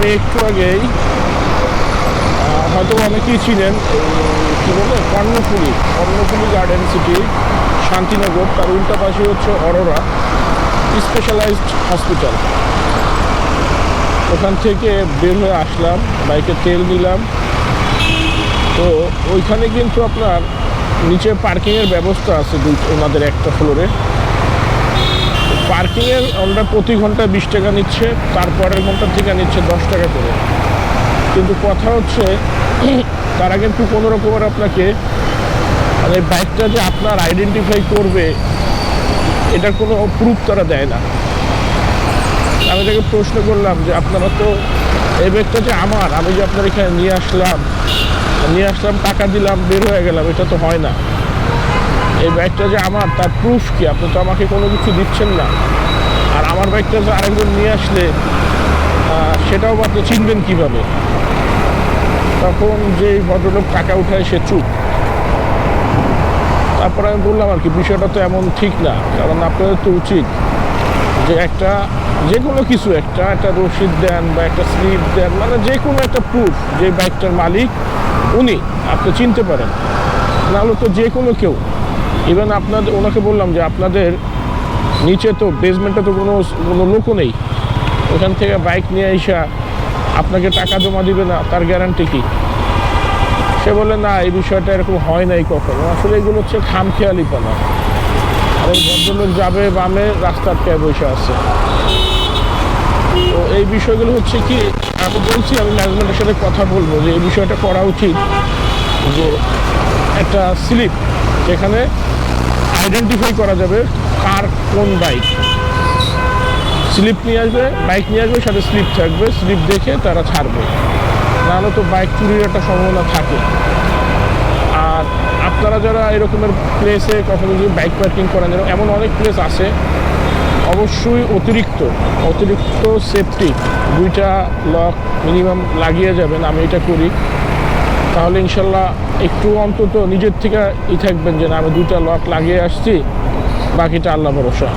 আমি একটু আগেই হয়তো অনেকেই ছিলেন কী বলে, কর্ণফুলি কর্ণফুলি গার্ডেন সিটি শান্তিনগর, তার উল্টা পাশে হচ্ছে অরোরা স্পেশালাইজড হসপিটাল ওখান থেকে বের হয়ে আসলাম, বাইকে তেল নিলাম। তো ওইখানে কিন্তু আপনার নিচে পার্কিংয়ের ব্যবস্থা আছে ওনাদের একটা ফ্লোরে পার্কিংয়ের আমরা প্রতি ঘণ্টা বিশ টাকা নিচ্ছে, তারপরের ঘণ্টা থেকে নিচ্ছে দশ টাকা করে। কিন্তু কথা হচ্ছে, তারা কিন্তু কোনো রকমের আপনাকে মানে বাইকটা যে আপনার আইডেন্টিফাই করবে এটার কোনো প্রুফ তারা দেয় না। আমি তাকে প্রশ্ন করলাম যে, আপনারা তো এই ব্যাগটা যে আমার, আমি যে আপনার এখানে নিয়ে আসলাম নিয়ে আসলাম, টাকা দিলাম, বের হয়ে গেলাম, এটা তো হয় না। এই ব্যাগটা যে আমার, তার প্রুফ কি? আপনি তো আমাকে কোনো কিছু দিচ্ছেন না। আর আমার ব্যাগটা যে আরেকজন নিয়ে আসলে সেটাও আপনি চিনবেন কীভাবে? তখন যে ভদ্রলোক টাকা উঠায়, সে চুপ। তারপরে আমি বললাম আর কি, বিষয়টা তো এমন ঠিক না, কারণ আপনাদের তো উচিত যে একটা, যে কোনো কিছু, একটা একটা রসিদ দেন বা একটা স্লিপ দেন মানে যে কোনো একটা প্রুফ যে বাইকটার মালিক, উনি, আপনি চিনতে পারেন। নাহলে তো যে কোনো কেউ। ইভেন আপনাদের, ওনাকে বললাম যে আপনাদের নিচে তো বেসমেন্টে তো কোনো কোনো লোকও নেই। ওখান থেকে বাইক নিয়ে এসা আপনাকে টাকা জমা দিবে না, তার গ্যারান্টি কি? সে বলে না, এই বিষয়টা এরকম হয় নাই কখনো। আসলে এগুলো হচ্ছে খামখেয়ালিপনা আর এই ভদ্রলোক যাবে বামে, রাস্তার ক্যাব বসে আছে? তো এই বিষয়গুলো হচ্ছে কি, আমি বলছি, আমি ম্যানেজমেন্টের সাথে কথা বলব যে এই বিষয়টা করা উচিত। যে একটা স্লিপ যেখানে আইডেন্টিফাই করা যাবে কার কোন বাইক স্লিপ নিয়ে আসবে বাইক নিয়ে আসবে, সাথে স্লিপ থাকবে। স্লিপ দেখে তারা ছাড়বে। নাহলে তো বাইক চুরির একটা সম্ভাবনা থাকে। আর আপনারা যারা এরকমের প্লেসে কখনো যদি বাইক পার্কিং করেন এমন অনেক প্লেস আছে, অবশ্যই অতিরিক্ত অতিরিক্ত সেফটি দুইটা লক মিনিমাম লাগিয়ে যাবেন। আমি এটা করি। তাহলে ইনশাল্লাহ একটু অন্তত নিজের থেকে ই থাকবেন যে না, আমি দুইটা লক লাগিয়ে আসছি, বাকিটা আল্লাহ ভরসা।